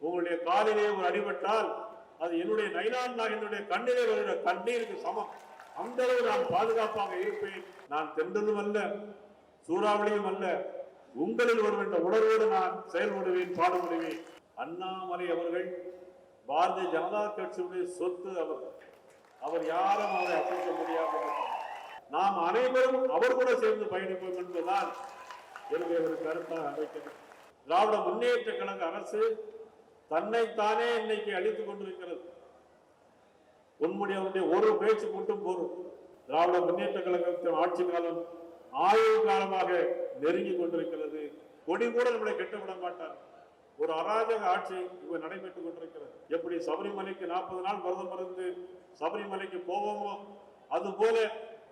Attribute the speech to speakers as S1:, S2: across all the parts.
S1: உங்களுடைய காலிலே ஒரு அடிபட்டால் அது என்னுடைய நைனான் என்னுடைய கண்ணிலே வருகிற கண்ணீருக்கு சமம். அந்த அளவு நான் பாதுகாப்பாக இருப்பேன். நான் தென்றலும் அல்ல சூறாவளியும் அல்ல உங்களில் வரும் என்ற உணர்வோடு நான் செயல்படுவேன் பாடுபடுவேன். அண்ணாமலை அவர்கள் பாரதிய ஜனதா கட்சியுடைய சொத்து அவர். அவர் யாரும் அவரை அசைக்க முடியாமல் நாம் அனைவரும் அவர் கூட சேர்ந்து பயணிப்போம் என்பதுதான் என்னுடைய ஒரு கருத்தாக அமைக்கிறது திராவிட முன்னேற்ற கழக அரசு தன்னைத்தானே இன்னைக்கு அழித்துக் கொண்டிருக்கிறது. உன்முடைய ஒரு பேச்சு மட்டும் போரும் திராவிட முன்னேற்ற கழகத்தின் ஆட்சி காலம் ஆயுள் காலமாக நெருங்கி கொண்டிருக்கிறது. கொடி கூட நம்மளை கெட்டுவிட மாட்டார். ஒரு அராஜக ஆட்சி இவ நடைபெற்றுக் கொண்டிருக்கிறது. எப்படி சபரிமலைக்கு நாற்பது நாள் விரதம் இருந்து சபரிமலைக்கு போவோமோ அதுபோல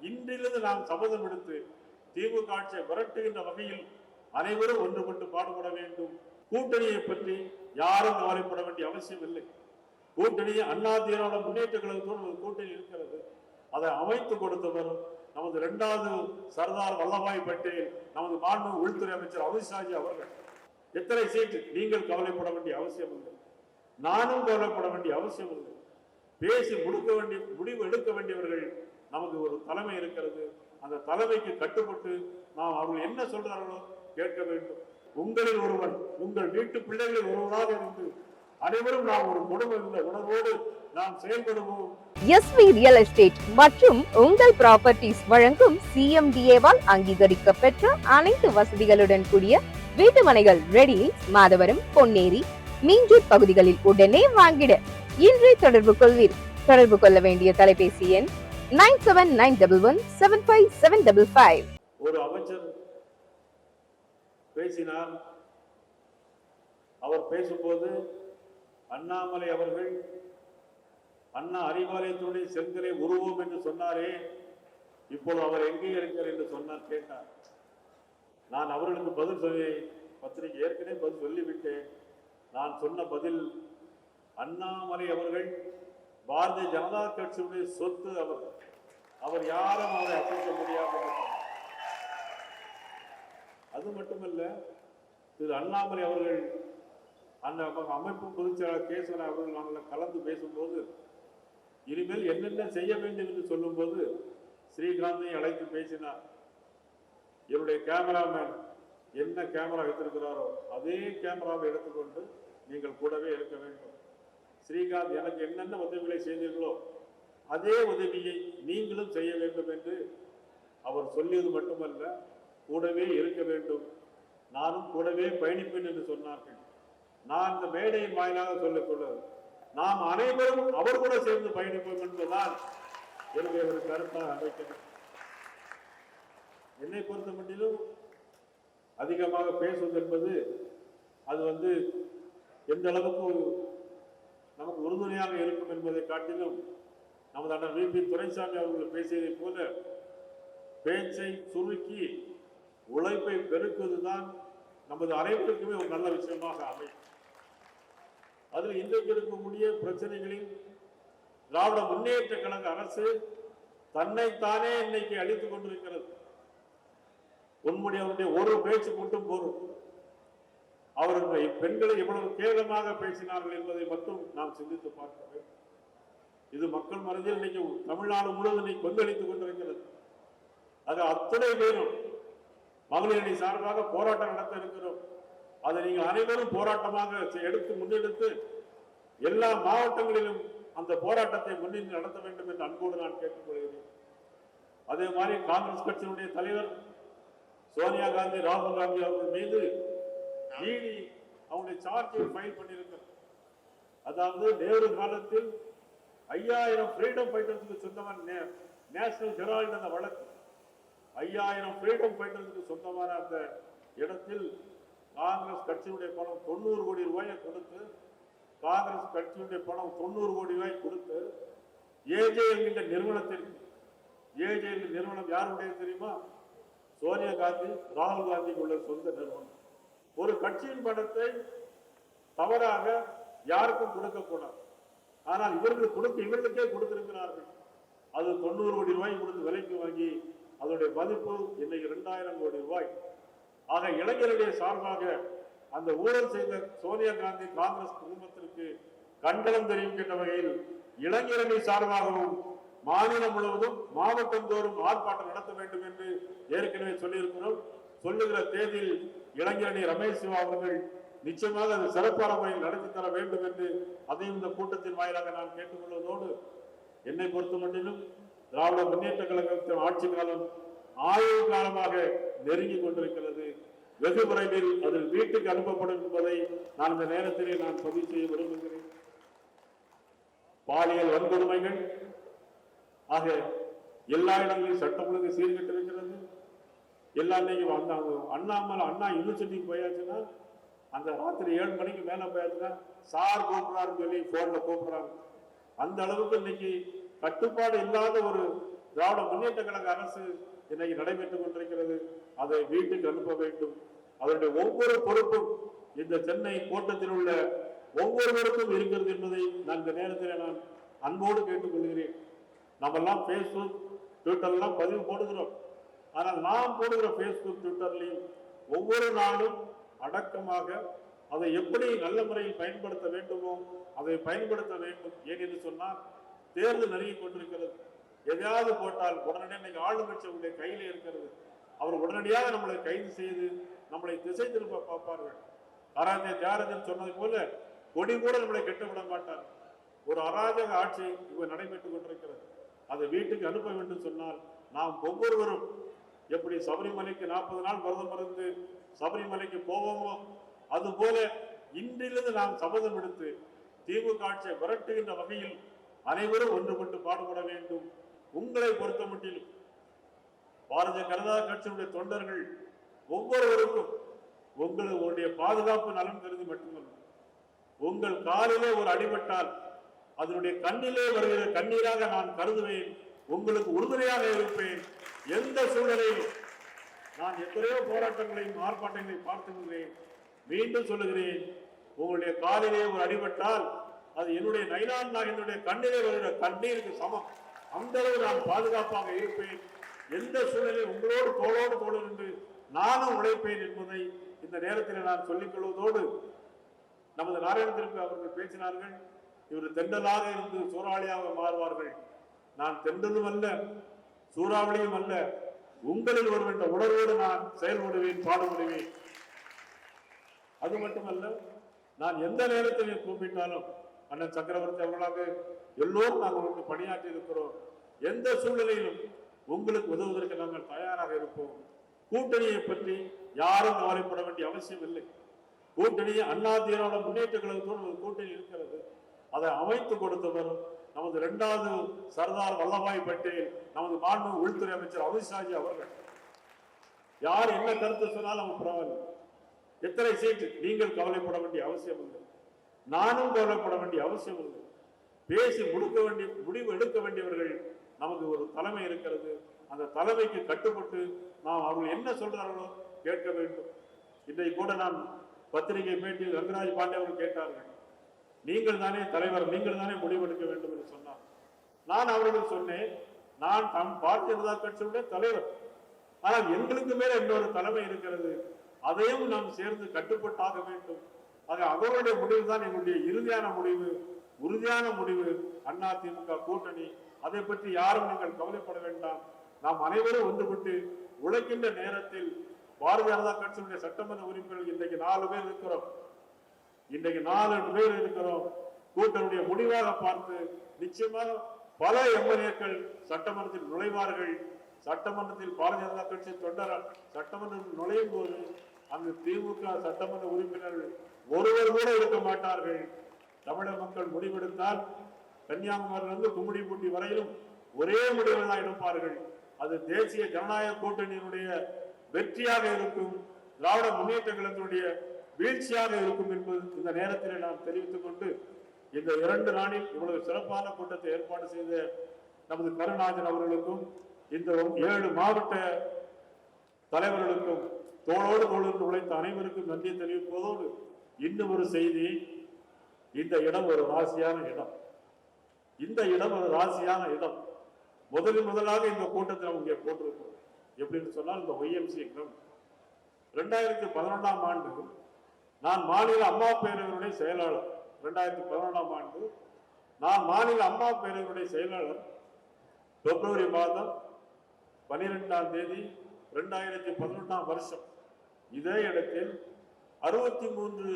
S1: இன்றிலிருந்து நாம் சபதம் எடுத்து திமுக ஆட்சியை விரட்டுகின்ற வகையில் அனைவரும் ஒன்றுபட்டு பாடுபட வேண்டும். கூட்டணியை பற்றி யாரும் கவலைப்பட வேண்டிய அவசியம் இல்லை. கூட்டணி அண்ணா திராவிட முன்னேற்ற கழகத்தோடு ஒரு கூட்டணி இருக்கிறது. அதை அமைத்து கொடுத்தவர் நமது இரண்டாவது சர்தார் வல்லபாய் பட்டேல் நமது மாண்பு உள்துறை அமைச்சர் அமித்ஷாஜி அவர்கள். எத்தனை சீட்டு நீங்கள் கவலைப்பட வேண்டிய அவசியம் இல்லை. நானும் கவலைப்பட வேண்டிய அவசியம் இல்லை. பேசி முடிக்க வேண்டிய முடிவு எடுக்க வேண்டியவர்கள் நமக்கு ஒரு தலைமை இருக்கிறது. அந்த தலைமைக்கு கட்டுப்பட்டு நாம் அவர்கள் என்ன சொல்றார்களோ கேட்க வேண்டும். உங்களில் ஒருவன் உங்கள் வீட்டு பிள்ளைகளில் ஒருவராக இருந்து அனைவரும் நாம் ஒரு குடும்பம் என்ற உணர்வோடு நாம் செயல்படுவோம்.
S2: எஸ்வி ரியல் எஸ்டேட் மற்றும் உங்கள் ப்ராப்பர்ட்டிஸ் வழங்கும் சிஎம்டிஏவால் அங்கீகரிக்க பெற்ற அனைத்து வசதிகளுடன் கூடிய வீட்டுமனைகள் ரெடி மாதவரம் பொன்னேரி மீஞ்சூர் பகுதிகளில் உடனே வாங்கிட. இன்றே தொடர்பு கொள்வீர். தொடர்பு கொள்ள வேண்டிய தொலைபேசி எண் nine seven nine double one seven five seven double five
S1: ஒரு அமைச்சர் பேசினார் அவர் பேசும்போது அண்ணாமலை அவர்கள் அண்ணா அறிவாலயத்துடைய செங்கலை உருவோம் என்று சொன்னாரே இப்போது அவர் எங்கே இருக்கிறார் என்று சொன்னார் கேட்டார். நான் அவர்களுக்கு பதில் சொல்லி பத்திரிகை ஏற்கனவே பதில் சொல்லிவிட்டேன். நான் சொன்ன பதில் அண்ணாமலை அவர்கள் பாரதிய ஜனதா கட்சியுடைய சொத்து அவர். அவர் யாரும் அவரை அசைக்க முடியாமல் அது மட்டுமல்ல திரு அண்ணாமலை அவர்கள் அந்த அமைப்பு பொதுச்செயலாளர் கேசவன் அவர்கள் நாங்கள் கலந்து பேசும்போது இனிமேல் என்னென்ன செய்ய வேண்டும் என்று சொல்லும்போது ஸ்ரீகாந்தை அழைத்து பேசினார். என்னுடைய கேமராமேன் என்ன கேமரா வைத்திருக்கிறாரோ அதே கேமராவை எடுத்துக்கொண்டு நீங்கள் கூடவே இருக்க வேண்டும். ஸ்ரீகாந்த் எனக்கு என்னென்ன உதவிகளை செய்தீர்களோ அதே உதவியை நீங்களும் செய்ய வேண்டும் என்று அவர் சொல்லியது மட்டுமல்ல கூடவே இருக்க வேண்டும். நானும் கூடவே பயணிப்பேன் என்று சொன்னார்கள். நான் இந்த மேடையின் வாயிலாக சொல்லக்கூடாது நாம் அனைவரும் அவர் கூட சேர்ந்து பயணிப்போம் என்பதுதான் என்னுடைய ஒரு கருத்தாக அமைக்கிறது. என்னை பொறுத்த மட்டிலும் அதிகமாக பேசுவது என்பது அது வந்து எந்த அளவுக்கு நமக்கு உறுதுணையாக இருக்கும் என்பதை காட்டிலும் நமது அண்ணன் விபி துரைசாமி அவர்கள் பேசியதைப் போல பேச்சை சுருக்கி உழைப்பை பெருக்குவதுதான் நமது அனைவருக்குமே ஒரு நல்ல விஷயமாக அமையும். அதில் இன்றைக்கு இருக்கக்கூடிய பிரச்சனைகளில் திராவிட முன்னேற்ற கழக அரசு தன்னைத்தானே இன்னைக்கு அழித்துக் கொண்டிருக்கிறது. உன்முடைய அவருடைய ஒரு பேச்சு மட்டும் போரும் அவர்கள் பெண்களை எவ்வளவு கேவலமாக பேசினார்கள் என்பதை மட்டும் நாம் சிந்தித்து பார்க்க வேண்டும். இது மக்கள் மனதில் இன்னைக்கு தமிழ்நாடு முழுவதும் கொந்தளித்துக் கொண்டிருக்கிறது. அது அத்தனை பேரும் மகளிர் அணி சார்பாக போராட்டம் நடத்த இருக்கிறோம். அதை நீங்கள் அனைவரும் போராட்டமாக எடுத்து முன்னெடுத்து எல்லா மாவட்டங்களிலும் அந்த போராட்டத்தை முன்னின்று நடத்த வேண்டும் என்று அன்போடு நான் கேட்டுக்கொள்கிறேன். அதே மாதிரி காங்கிரஸ் கட்சியினுடைய தலைவர் சோனியா காந்தி ராகுல் காந்தி அவர்கள் மீது இடி அவங்களுடைய சார்ஜை ஃபைல் பண்ணியிருக்கிறார். அதாவது நேரு காலத்தில் ஐயாயிரம் ஃப்ரீடம் ஃபைட்டர்ஸுக்கு சொந்தமான நே- நேஷனல் ஹெரால்டு அந்த வழக்கு. ஐயாயிரம் ஃப்ரீடம் ஃபைட்டர்ஸுக்கு சொந்தமான அந்த இடத்தில் காங்கிரஸ் கட்சியுடைய பணம் தொண்ணூறு கோடி ரூபாயை கொடுத்து காங்கிரஸ் கட்சியுடைய பணம் தொண்ணூறு கோடி ரூபாய் கொடுத்து ஏஜே என்கின்ற நிறுவனத்திற்கு ஏஜே என்ற நிறுவனம் யாருடைய தெரியுமா? சோனியா காந்தி ராகுல் காந்திக்கு உள்ள சொந்த நிறுவனம். ஒரு கட்சியின் பணத்தை தவறாக யாருக்கும் கொடுக்கக்கூடாது ஆனால் இவர்கள் கொடுக்க இவர்களுக்கே கொடுத்திருக்கிறார்கள். அது தொண்ணூறு கோடி ரூபாய் கொடுத்து விலைக்கு வாங்கி அதனுடைய மதிப்பு இன்னைக்கு ரெண்டாயிரம் கோடி ரூபாய். ஆக இளைஞருடைய சார்பாக அந்த ஊழல் செய்த சோனியா காந்தி காங்கிரஸ் குடும்பத்திற்கு கண்டனம் தெரிவிக்கின்ற வகையில் இளைஞரணி சார்பாகவும் மாநிலம் முழுவதும் மாவட்டம் தோறும் ஆர்ப்பாட்டம் நடத்த வேண்டும் என்று ஏற்கனவே சொல்லியிருக்கிறோம். சொல்லுகிற தேதியில் இளைஞரணி ரமேஷ் சிவா அவர்கள் நிச்சயமாக அது சிறப்பான முறையில் நடத்தி தர வேண்டும் என்று அதையும் இந்த கூட்டத்தின் வாயிலாக நான் கேட்டுக்கொள்வதோடு என்னை பொறுத்த மட்டிலும் திராவிட முன்னேற்ற கழகத்தின் ஆட்சி காலம் ஆயுள் காலமாக நெருங்கி கொண்டிருக்கிறது. வெகு விரைவில் அது வீட்டுக்கு அனுப்பப்படும் என்பதை நான் இந்த நேரத்திலே நான் பதிவு செய்ய விரும்புகிறேன். பாலியல் வன்கொடுமைகள் ஆக எல்லா இடங்களிலும் சட்டம் ஒழுங்கு சீர்கெட்டு இருக்கிறது எல்லா இன்னைக்கு அந்த அண்ணாமலை அண்ணா யூனிவர்சிட்டிக்கு போயாச்சுன்னா அந்த ராத்திரி ஏழு மணிக்கு மேலே போயாச்சுன்னா சார் கூப்பிட்றாருன்னு சொல்லி ஃபோனில் கூப்பிடுறாங்க. அந்த அளவுக்கு இன்னைக்கு கட்டுப்பாடு இல்லாத ஒரு திராவிட முன்னேற்ற கழக அரசு இன்னைக்கு நடைபெற்றுக் கொண்டிருக்கிறது. அதை வீட்டுக்கு அனுப்ப வேண்டும். அதனுடைய ஒவ்வொரு பொறுப்பும் இந்த சென்னை கோட்டத்தில் உள்ள ஒவ்வொருவருக்கும் இருக்கிறது என்பதை நான் இந்த நேரத்தில் நான் அன்போடு கேட்டுக்கொள்கிறேன் நம்மெல்லாம் ஃபேஸ்புக் ட்விட்டர்லாம் பதிவு போடுகிறோம். ஆனால் நாம் போடுகிற ஃபேஸ்புக் ட்விட்டர்லையும் ஒவ்வொரு நாளும் அடக்கமாக அதை எப்படி நல்ல முறையில் பயன்படுத்த வேண்டுமோ அதை பயன்படுத்த வேண்டும். ஏன் என்று சொன்னால் தேர்தல் நெருங்கி கொண்டிருக்கிறது. எதையாவது போட்டால் உடனடியாக இன்னைக்கு ஆளுங்கட்சியுடைய கையில் இருக்கிறது. அவர் உடனடியாக நம்மளை கைது செய்து நம்மளை திசை திருப்ப பார்ப்பார்கள். ஆராய்ச்சி தியாரஜன் சொன்னது போல கொடி கூட நம்மளை கெட்டுவிட மாட்டார். ஒரு அராஜக ஆட்சி இவர் நடைபெற்றுக் கொண்டிருக்கிறது. அதை வீட்டுக்கு அனுப்ப வேண்டும் சொன்னால் நாம் ஒவ்வொருவரும் எப்படி சபரிமலைக்கு நாற்பது நாள் விரதம் இருந்து சபரிமலைக்கு போவோமோ? அதுபோல இன்றிலிருந்து நாம் சபதம் எடுத்து திமுக ஆட்சியை விரட்டுகின்ற வகையில் அனைவரும் ஒன்றுபட்டு பாடுபட வேண்டும். உங்களை பொறுத்த மட்டிலும் பாரதிய ஜனதா கட்சியினுடைய தொண்டர்கள் ஒவ்வொருவருக்கும் உங்களுடைய பாதுகாப்பு நலன் கருதி மட்டுமல்ல உங்கள் காலிலே ஒரு அடிபட்டால் அதனுடைய கண்ணிலே வருகிற கண்ணீராக நான் கருதுவேன் உங்களுக்கு உறுதுணையாக இருப்பேன். எந்த சூழ்நிலையிலும் நான் எத்தனையோ போராட்டங்களையும் ஆர்ப்பாட்டங்களையும் பார்த்துக்கிறேன் மீண்டும் சொல்லுகிறேன் உங்களுடைய காலிலே ஒரு அடிபட்டால் அது என்னுடைய நைனான் நாயனுடைய கண்ணிலே வருகிற கண்ணீருக்கு சமம். அந்த அளவு நான் பாதுகாப்பாக இருப்பேன். எந்த சூழ்நிலையில் உங்களோடு தோளோடு தோடு என்று நானும் உழைப்பேன் என்பதை இந்த நேரத்தில் நான் சொல்லிக் கொள்வதோடு நமது நாராயணத்திற்கு அவர்கள் பேசினார்கள். இவர் தெண்டலாக இருந்து சூறாவளியாக மாறுவார்கள். நான் தெண்டலும் அல்ல சூறாவளியும் அல்ல உங்களில் வரும் என்ற உணர்வோடு நான் செயல்படுவேன் பாடுபடுவேன். அது மட்டுமல்ல நான் எந்த நேரத்தில் கூப்பிட்டாலும் அண்ணன் சக்கரவர்த்தி அவர்களாக எல்லோரும் நாங்கள் உங்களுக்கு பணியாற்றி இருக்கிறோம். எந்த சூழ்நிலையிலும் உங்களுக்கு உதவுவதற்கு நாங்கள் தயாராக இருப்போம். கூட்டணியை பற்றி யாரும் கவலைப்பட வேண்டிய அவசியம் இல்லை. கூட்டணியை அண்ணா திராவிட முன்னேற்ற கழகத்தோடு ஒரு கூட்டணி இருக்கிறது. அதை அமைத்து கொடுத்தவர் நமது இரண்டாவது சர்தார் வல்லபாய் பட்டேல் நமது மாண்பு உள்துறை அமைச்சர் அமித்ஷாஜி அவர்கள். யார் என்ன கருத்து சொன்னாலும் நம்ம பரவாயில்லை. எத்தனை சீட்டு நீங்கள் கவலைப்பட வேண்டிய அவசியம் இல்லை. நானும் கவலைப்பட வேண்டிய அவசியம் இல்லை. பேசி முடுக்க வேண்டிய முடிவு எடுக்க வேண்டியவர்கள் நமக்கு ஒரு தலைமை இருக்கிறது. அந்த தலைமைக்கு கட்டுப்பட்டு நாம் அவர்கள் என்ன சொல்றார்களோ கேட்க வேண்டும். இன்றைக்கு கூட நான் பத்திரிகை பேட்டியில் ரங்கராஜ் பாண்டே அவர்கள் கேட்டார்கள். நீங்கள் தானே தலைவர் நீங்கள் தானே முடிவெடுக்க வேண்டும் என்று சொன்னார். நான் அவர்கள் சொன்னேன் நான் தம் பாரதிய ஜனதா கட்சியுடைய தலைவர். ஆனால் எங்களுக்கு மேல இன்னொரு தலைமை இருக்கிறது. அதையும் நாம் சேர்ந்து கட்டுப்பட்டாக வேண்டும். அது அவருடைய முடிவு தான் எங்களுடைய இறுதியான முடிவு உறுதியான முடிவு. அண்ணா திமுக கூட்டணி. அதை பற்றி யாரும் நீங்கள் கவலைப்பட வேண்டாம். நாம் அனைவரும் ஒன்றுபட்டு உழைக்கின்ற நேரத்தில் பாரதிய ஜனதா கட்சியினுடைய சட்டமன்ற உறுப்பினர்கள் இன்றைக்கு நாலு பேர் இருக்கிறோம். இன்றைக்கு நாலு பேர் இருக்கிறோம். கூட்டணியுடைய முடிவாக பார்த்து நிச்சயமாக பல எம்எல்ஏக்கள் சட்டமன்றத்தில் நுழைவார்கள். சட்டமன்றத்தில் பாரதிய ஜனதா கட்சி தொண்டர் சட்டமன்றத்தில் நுழையும் போது அங்கு திமுக சட்டமன்ற உறுப்பினர்கள் ஒருவர் கூட இருக்க மாட்டார்கள். தமிழக மக்கள் முடிவெடுத்தால் கன்னியாகுமரியிலிருந்து கும்மிடிப்பூட்டி வரையிலும் ஒரே முடிவை தான் எடுப்பார்கள் அது தேசிய ஜனநாயக கூட்டணியினுடைய வெற்றியாக இருக்கும் திராவிட முன்னேற்ற கழகத்தினுடைய வீழ்ச்சியாக இருக்கும் என்பது இந்த நேரத்தில் நாம் தெரிவித்துக் கொண்டு இந்த இரண்டு நாளில் இவ்வளவு சிறப்பான கூட்டத்தை ஏற்பாடு செய்த நமது கருணாஜன் அவர்களுக்கும் இந்த ஏழு மாவட்ட தலைவர்களுக்கும் தோளோடு தோளோடு உழைத்த அனைவருக்கும் நன்றி தெரிவிப்பதோடு இன்னும் ஒரு செய்தி. இந்த இடம் ஒரு ராசியான இடம். இந்த இடம் ஒரு ராசியான இடம். முதலில் முதலாக இந்த கூட்டத்தில் அவங்க போட்டிருக்கோம். எப்படின்னு சொன்னால் இந்த ஒய்எம்சி கிரவுண்ட் ரெண்டாயிரத்தி பதினொன்றாம் ஆண்டு நான் மாநில அம்மா பேரவருடைய செயலாளர். ரெண்டாயிரத்தி பதினொன்றாம் ஆண்டு நான் மாநில அம்மா பேரவருடைய செயலாளர். பிப்ரவரி மாதம் பனிரெண்டாம் தேதி ரெண்டாயிரத்தி பதினொன்றாம் வருஷம். இதே இடத்தில் அறுபத்தி மூன்று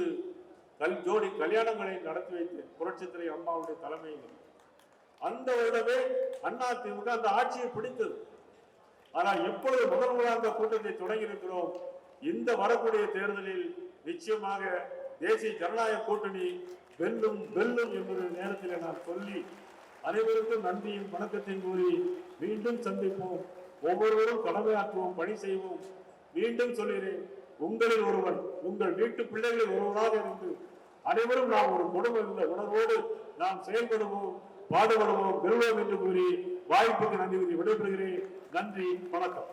S1: கல் ஜோடி கல்யாணங்களை நடத்தி வைத்து புரட்சித்துறை அம்மாவுடைய தலைமையில் அந்த வருடமே அண்ணா திமுக அந்த ஆட்சியை பிடித்தது. ஆனால் எப்பொழுது முதல் முதலாக கூட்டத்தை தொடங்கி இருக்கிறோம்? இந்த வரக்கூடிய தேர்தலில் நிச்சயமாக தேசிய ஜனநாயக கூட்டணி வெல்லும் வெல்லும் என்பது நேரத்தில் நான் சொல்லி அனைவருக்கும் நன்றியும் வணக்கத்தையும் கூறி மீண்டும் சந்திப்போம். ஒவ்வொருவரும் கடமையாற்றுவோம் பணி செய்வோம். மீண்டும் சொல்கிறேன். உங்களில் ஒருவன் உங்கள் வீட்டு பிள்ளைகளில் ஒருவராக இருந்து அனைவரும் நாம் ஒரு குடும்பம் என்ற உணர்வோடு நாம் செயல்படுவோம் பாடுபடுவோம் பெறுவோம் என்று கூறி வாய்ப்புக்கு நன்றி விடைபெறுகிறேன். நன்றி வணக்கம்.